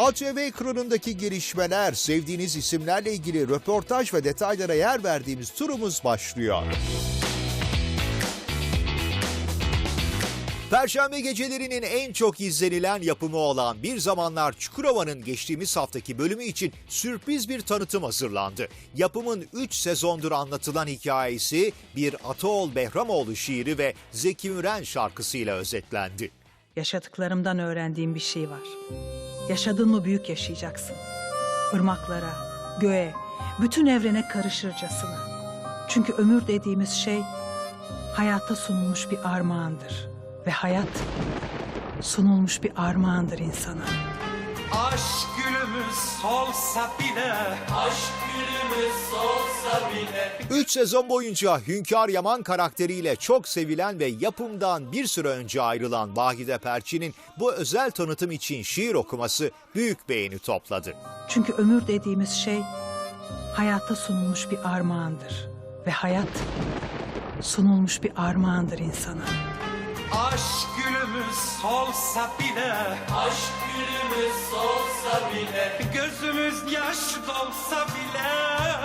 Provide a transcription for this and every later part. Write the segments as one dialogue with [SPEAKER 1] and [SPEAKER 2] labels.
[SPEAKER 1] ATV ekranındaki gelişmeler, sevdiğiniz isimlerle ilgili röportaj ve detaylara yer verdiğimiz turumuz başlıyor. Perşembe gecelerinin en çok izlenilen yapımı olan Bir Zamanlar Çukurova'nın geçtiğimiz haftaki bölümü için sürpriz bir tanıtım hazırlandı. Yapımın 3 sezondur anlatılan hikayesi bir Ataol Behramoğlu şiiri ve Zeki Müren şarkısıyla özetlendi.
[SPEAKER 2] Yaşadıklarımdan öğrendiğim bir şey var. Yaşadın mı büyük yaşayacaksın. Irmaklara, göğe, bütün evrene karışırcasına. Çünkü ömür dediğimiz şey hayata sunulmuş bir armağandır. Ve hayat sunulmuş bir armağandır insana.
[SPEAKER 3] Aşk gülümüz solsa bile
[SPEAKER 4] Aşk
[SPEAKER 1] 3 sezon boyunca Hünkar Yaman karakteriyle çok sevilen ve yapımdan bir süre önce ayrılan Vahide Perçin'in bu özel tanıtım için şiir okuması büyük beğeni topladı.
[SPEAKER 2] Çünkü ömür dediğimiz şey hayata sunulmuş bir armağandır. Ve hayat sunulmuş bir armağandır insana.
[SPEAKER 3] Aşk gülümüz solsa bile
[SPEAKER 4] Aşk gülümüz solsa bile.
[SPEAKER 3] Gözümüz yaş dolsa bile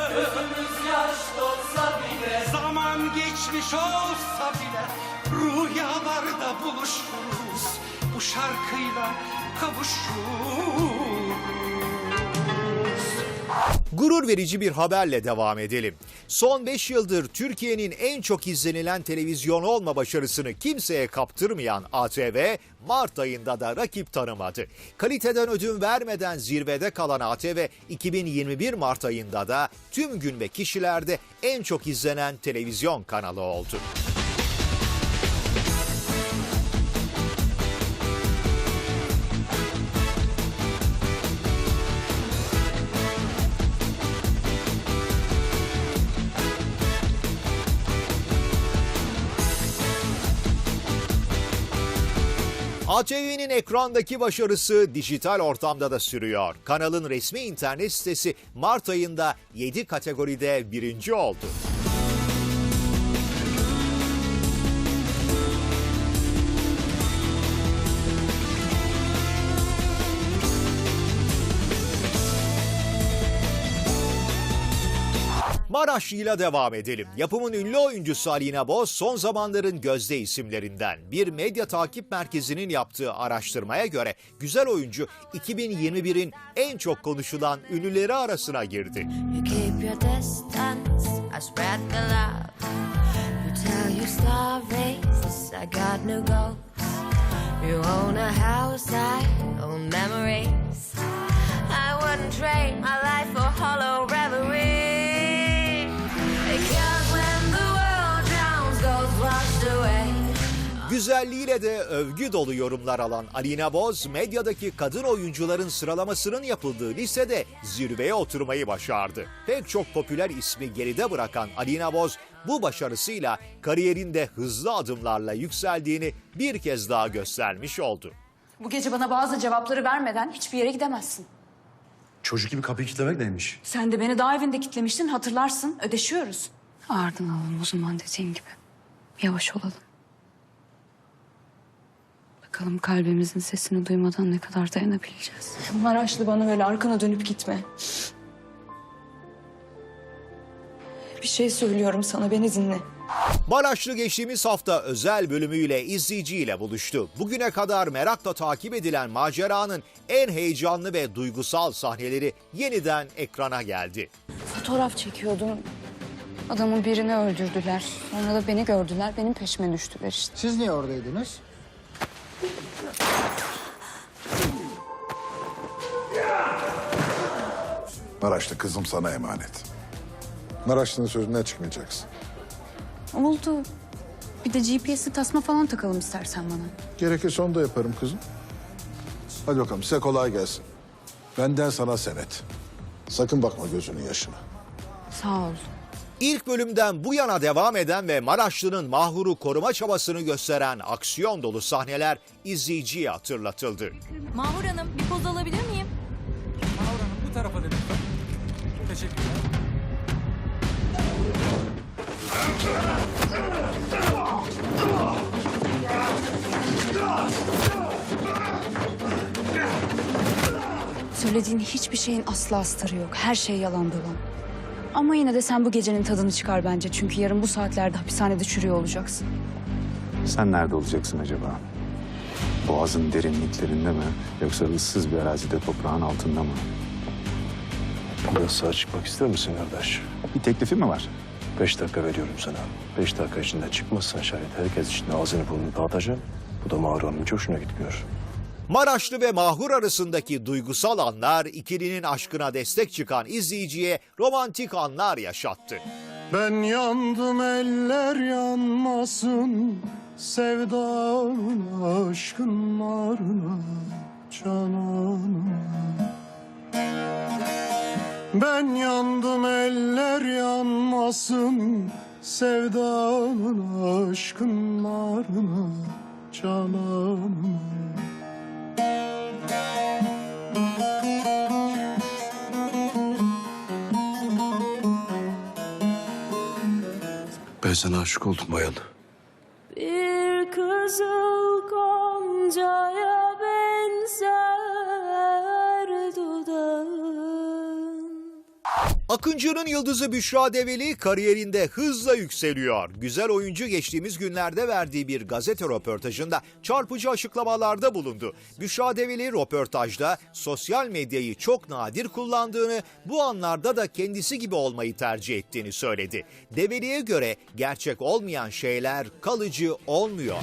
[SPEAKER 4] Gözümüz yaş dolsa bile.
[SPEAKER 3] Zaman geçmiş olsa bile Rüyalarda buluşuruz Bu şarkıyla kavuşuruz
[SPEAKER 1] Gurur verici bir haberle devam edelim. Son 5 yıldır Türkiye'nin en çok izlenilen televizyon olma başarısını kimseye kaptırmayan ATV, Mart ayında da rakip tanımadı. Kaliteden ödün vermeden zirvede kalan ATV, 2021 Mart ayında da tüm gün ve kişilerde en çok izlenen televizyon kanalı oldu. ATV'nin ekrandaki başarısı dijital ortamda da sürüyor. Kanalın resmi internet sitesi Mart ayında 7 kategoride birinci oldu. Maraşlı'yla devam edelim. Yapımın ünlü oyuncusu Alina Boz son zamanların gözde isimlerinden. Bir medya takip merkezinin yaptığı araştırmaya göre güzel oyuncu 2021'in en çok konuşulan ünlüleri arasına girdi.
[SPEAKER 5] You own a house, I own memories. I wouldn't trade my life for hollow reverie.
[SPEAKER 1] Güzelliğiyle de övgü dolu yorumlar alan Alina Boz, medyadaki kadın oyuncuların sıralamasının yapıldığı listede zirveye oturmayı başardı. Pek çok popüler ismi geride bırakan Alina Boz, bu başarısıyla kariyerinde hızlı adımlarla yükseldiğini bir kez daha göstermiş oldu.
[SPEAKER 6] Bu gece bana bazı cevapları vermeden hiçbir yere gidemezsin.
[SPEAKER 7] Çocuk gibi kapıyı kilitlemek neymiş?
[SPEAKER 6] Sen de beni daha evinde kitlemiştin hatırlarsın. Ödeşiyoruz.
[SPEAKER 8] Ardın alalım o zaman dediğin gibi. Yavaş olalım. Bakalım kalbimizin sesini duymadan ne kadar dayanabileceğiz.
[SPEAKER 6] Maraşlı bana böyle arkana dönüp gitme. Bir şey söylüyorum sana beni dinle.
[SPEAKER 1] Maraşlı geçtiğimiz hafta özel bölümüyle izleyiciyle buluştu. Bugüne kadar merakla takip edilen maceranın en heyecanlı ve duygusal sahneleri yeniden ekrana geldi.
[SPEAKER 8] Fotoğraf çekiyordum. Adamın birini öldürdüler. Sonra da beni gördüler. Benim peşime düştüler işte.
[SPEAKER 9] Siz niye oradaydınız?
[SPEAKER 10] Maraşlı kızım sana emanet. Maraşlı'nın sözünden çıkmayacaksın.
[SPEAKER 8] Oldu. Bir de GPS'li tasma falan takalım istersen bana.
[SPEAKER 10] Gerekirse onu da yaparım kızım. Hadi bakalım size kolay gelsin. Benden sana senet. Sakın bakma gözünün yaşına.
[SPEAKER 8] Sağ ol.
[SPEAKER 1] İlk bölümden bu yana devam eden ve Maraşlı'nın Mahur'u koruma çabasını gösteren aksiyon dolu sahneler izleyiciye hatırlatıldı.
[SPEAKER 5] Mahur Hanım bir poz alabilir miyim?
[SPEAKER 3] bu tarafa lütfen Teşekkürler
[SPEAKER 8] Söylediğin hiçbir şeyin asla astarı yok. Her şey yalan dolan. Ama yine de sen bu gecenin tadını çıkar bence. Çünkü yarın bu saatlerde hapishanede çürüyor olacaksın.
[SPEAKER 9] Sen nerede olacaksın acaba? Boğazın derinliklerinde mi yoksa ıssız bir arazide toprağın altında mı?
[SPEAKER 7] Biraz sağa çıkmak ister misin kardeş?
[SPEAKER 9] Bir teklifi mi var?
[SPEAKER 7] Beş dakika veriyorum sana. Beş dakika içinde çıkmazsan şayet herkes içinde ağzını burnunu dağıtacağım. Bu da Mahur Hanım'ın hiç hoşuna gitmiyor.
[SPEAKER 1] Maraşlı ve Mahur arasındaki duygusal anlar ikilinin aşkına destek çıkan izleyiciye romantik anlar yaşattı.
[SPEAKER 7] Ben yandım eller yanmasın sevdanın aşkın narına cananına. Ben yandım eller yanmasın sevdanın aşkın narına cananına. Ben sana aşık oldum bayan.
[SPEAKER 1] Akıncı'nın yıldızı Büşra Develi kariyerinde hızla yükseliyor. Güzel oyuncu geçtiğimiz günlerde verdiği bir gazete röportajında çarpıcı açıklamalarda bulundu. Büşra Develi röportajda sosyal medyayı çok nadir kullandığını, bu anlarda da kendisi gibi olmayı tercih ettiğini söyledi. Develi'ye göre gerçek olmayan şeyler kalıcı olmuyor.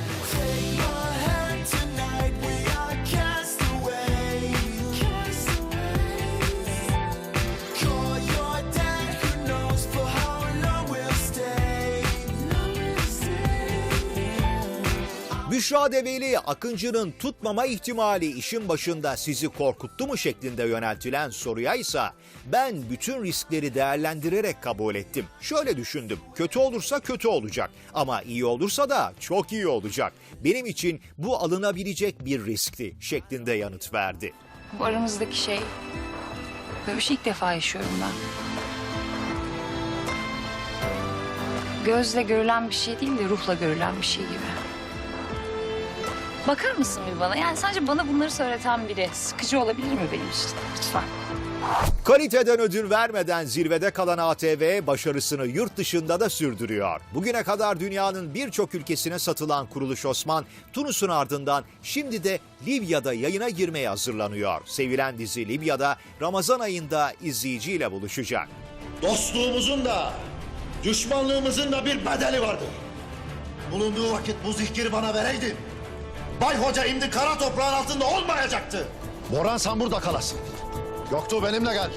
[SPEAKER 1] Büşra Develi, Akıncı'nın tutmama ihtimali işin başında sizi korkuttu mu şeklinde yöneltilen soruya ise ben bütün riskleri değerlendirerek kabul ettim. Şöyle düşündüm, kötü olursa kötü olacak ama iyi olursa da çok iyi olacak. Benim için bu alınabilecek bir riskti şeklinde yanıt verdi.
[SPEAKER 8] Bu aramızdaki şey... Böyle bir şey ilk defa yaşıyorum ben. Gözle görülen bir şey değil de ruhla görülen bir şey gibi. Bakar mısın bir bana? Yani sadece bana bunları söyleten biri sıkıcı olabilir mi benim için? Lütfen.
[SPEAKER 1] Kaliteden ödül vermeden zirvede kalan ATV başarısını yurt dışında da sürdürüyor. Bugüne kadar dünyanın birçok ülkesine satılan Kuruluş Osman, Tunus'un ardından şimdi de Libya'da yayına girmeye hazırlanıyor. Sevilen dizi Libya'da Ramazan ayında izleyiciyle buluşacak.
[SPEAKER 11] Dostluğumuzun da, düşmanlığımızın da bir bedeli vardır. Bulunduğu vakit bu zikiri bana vereydin. Bay Hoca imdi kara toprağın altında olmayacaktı.
[SPEAKER 7] Boran sen burada kalasın. Yoktu benimle gel.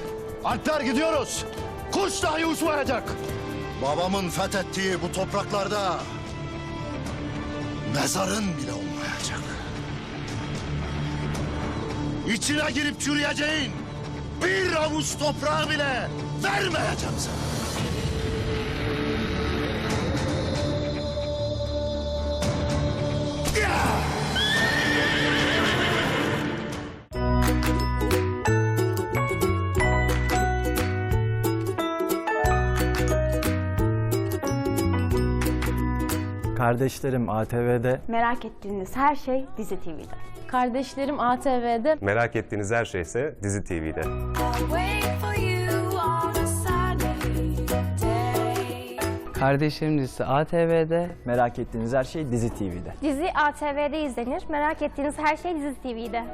[SPEAKER 7] Alpler gidiyoruz. Kuş dahi uçmayacak.
[SPEAKER 11] Babamın fethettiği bu topraklarda mezarın bile olmayacak. İçine girip çürüyeceğin bir avuç toprağı bile vermeyeceğim sana.
[SPEAKER 12] Kardeşlerim ATV'de
[SPEAKER 5] Merak ettiğiniz her şey Dizi TV'de. Kardeşlerim ATV'de.
[SPEAKER 9] Merak ettiğiniz her şeyse Dizi TV'de.
[SPEAKER 12] Kardeşlerim dizisi ATV'de merak ettiğiniz her şey Dizi TV'de.
[SPEAKER 5] Dizi ATV'de izlenir. Merak ettiğiniz her şey Dizi TV'de.